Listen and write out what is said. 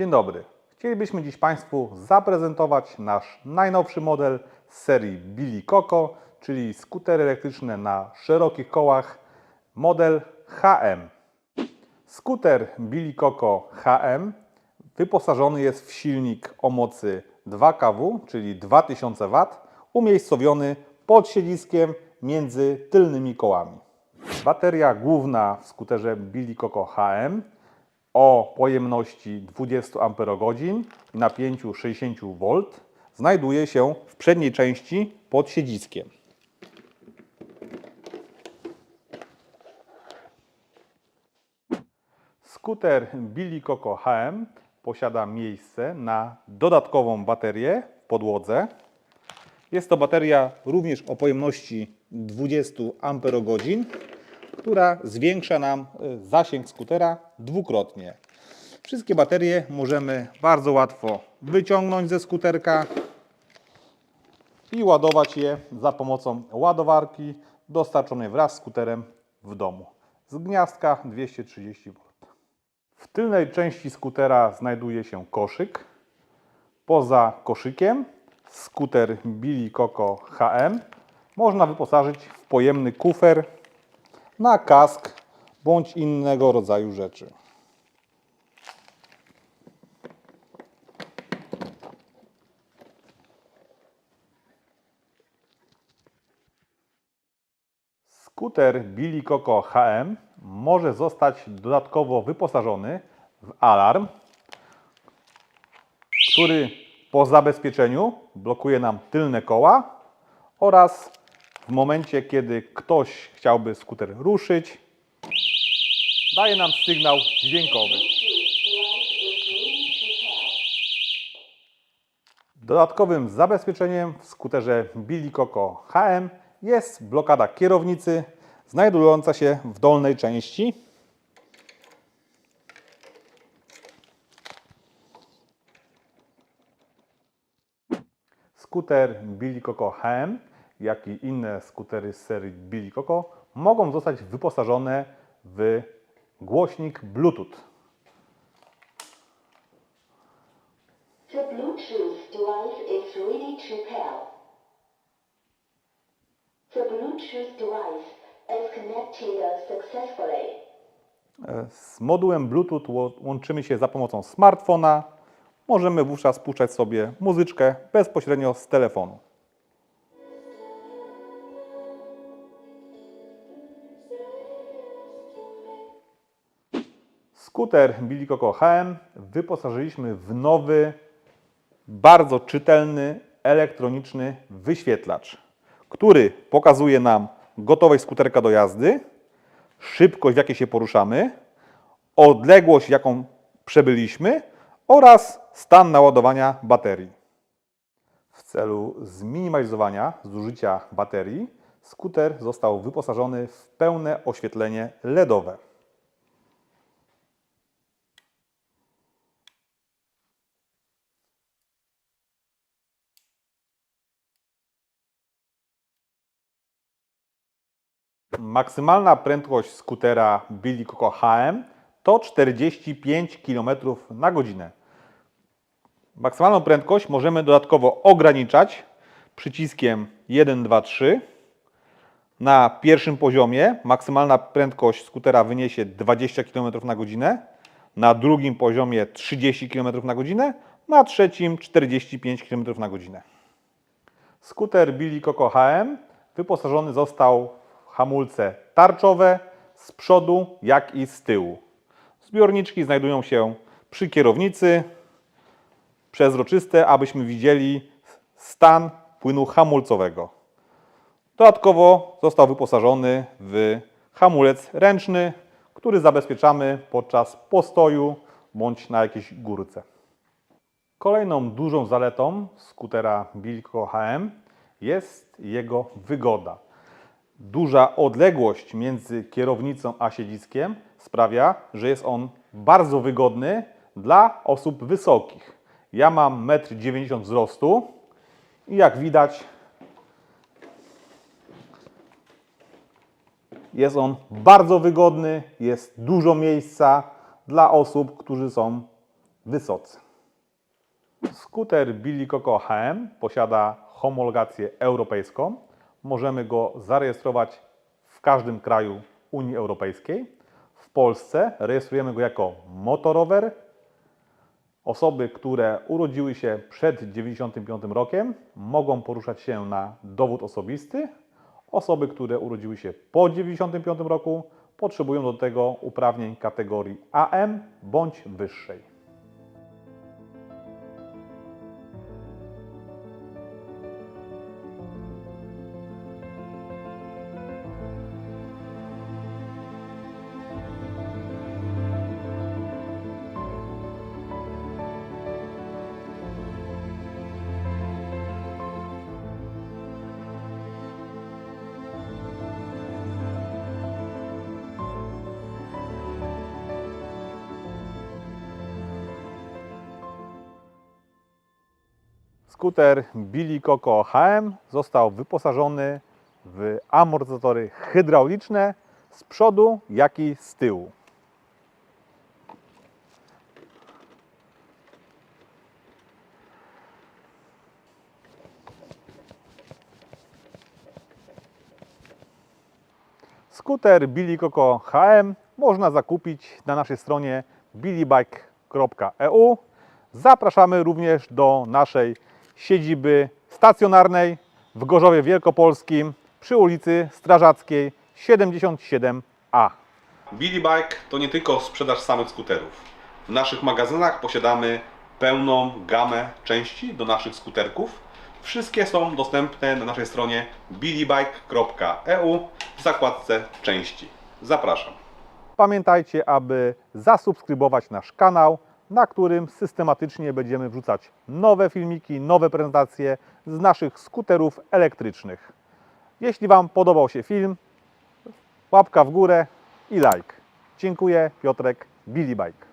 Dzień dobry. Chcielibyśmy dziś Państwu zaprezentować nasz najnowszy model z serii Billy Coco, czyli skutery elektryczne na szerokich kołach, model HM. Skuter Billy Coco HM wyposażony jest w silnik o mocy 2 kW, czyli 2000 W, umiejscowiony pod siedziskiem między tylnymi kołami. Bateria główna w skuterze Billy Coco HM o pojemności 20 Ah i napięciu 60 V znajduje się w przedniej części pod siedziskiem. Skuter Billy Coco HM posiada miejsce na dodatkową baterię w podłodze. Jest to bateria również o pojemności 20 Ah, która zwiększa nam y, zasięg skutera dwukrotnie. Wszystkie baterie możemy bardzo łatwo wyciągnąć ze skuterka i ładować je za pomocą ładowarki dostarczonej wraz z skuterem w domu z gniazdka 230 V. W tylnej części skutera znajduje się koszyk. Poza koszykiem skuter Billy Coco HM można wyposażyć w pojemny kufer na kask bądź innego rodzaju rzeczy. Skuter Billy Coco HM może zostać dodatkowo wyposażony w alarm, który po zabezpieczeniu blokuje nam tylne koła oraz w momencie, kiedy ktoś chciałby skuter ruszyć, daje nam sygnał dźwiękowy. Dodatkowym zabezpieczeniem w skuterze Billy Coco HM jest blokada kierownicy znajdująca się w dolnej części. Skuter Billy Coco HM, jak i inne skutery z serii Billy Coco mogą zostać wyposażone w głośnik Bluetooth. The Bluetooth device is ready to pair. The Bluetooth device is connected successfully. Z modułem Bluetooth łączymy się za pomocą smartfona. Możemy wówczas puszczać sobie muzyczkę bezpośrednio z telefonu. Skuter Billy Coco HM wyposażyliśmy w nowy, bardzo czytelny, elektroniczny wyświetlacz, który pokazuje nam gotowość skuterka do jazdy, szybkość, w jakiej się poruszamy, odległość, jaką przebyliśmy oraz stan naładowania baterii. W celu zminimalizowania zużycia baterii, skuter został wyposażony w pełne oświetlenie LEDowe. Maksymalna prędkość skutera Billy Coco HM to 45 km na godzinę. Maksymalną prędkość możemy dodatkowo ograniczać przyciskiem 1, 2, 3. Na pierwszym poziomie maksymalna prędkość skutera wyniesie 20 km na godzinę, na drugim poziomie 30 km na godzinę, na trzecim 45 km na godzinę. Skuter Billy Coco HM wyposażony został hamulce tarczowe z przodu, jak i z tyłu. Zbiorniczki znajdują się przy kierownicy, przezroczyste, abyśmy widzieli stan płynu hamulcowego. Dodatkowo został wyposażony w hamulec ręczny, który zabezpieczamy podczas postoju bądź na jakiejś górce. Kolejną dużą zaletą skutera Bilko HM jest jego wygoda. Duża odległość między kierownicą a siedziskiem sprawia, że jest on bardzo wygodny dla osób wysokich. Ja mam 1,90 m wzrostu i jak widać jest on bardzo wygodny, jest dużo miejsca dla osób, którzy są wysocy. Skuter Billy Coco HM posiada homologację europejską. Możemy go zarejestrować w każdym kraju Unii Europejskiej. W Polsce rejestrujemy go jako motorower. Osoby, które urodziły się przed 1995 rokiem, mogą poruszać się na dowód osobisty. Osoby, które urodziły się po 1995 roku, potrzebują do tego uprawnień kategorii AM bądź wyższej. Skuter Billy Coco HM został wyposażony w amortyzatory hydrauliczne z przodu, jak i z tyłu. Skuter Billy Coco HM można zakupić na naszej stronie billybike.eu. Zapraszamy również do naszej siedziby stacjonarnej w Gorzowie Wielkopolskim przy ulicy Strażackiej 77A. Billy Bike to nie tylko sprzedaż samych skuterów. W naszych magazynach posiadamy pełną gamę części do naszych skuterków. Wszystkie są dostępne na naszej stronie billybike.eu w zakładce części. Zapraszam. Pamiętajcie, aby zasubskrybować nasz kanał, na którym systematycznie będziemy wrzucać nowe filmiki, nowe prezentacje z naszych skuterów elektrycznych. Jeśli Wam podobał się film, łapka w górę i like. Dziękuję, Piotrek, Billy Bike.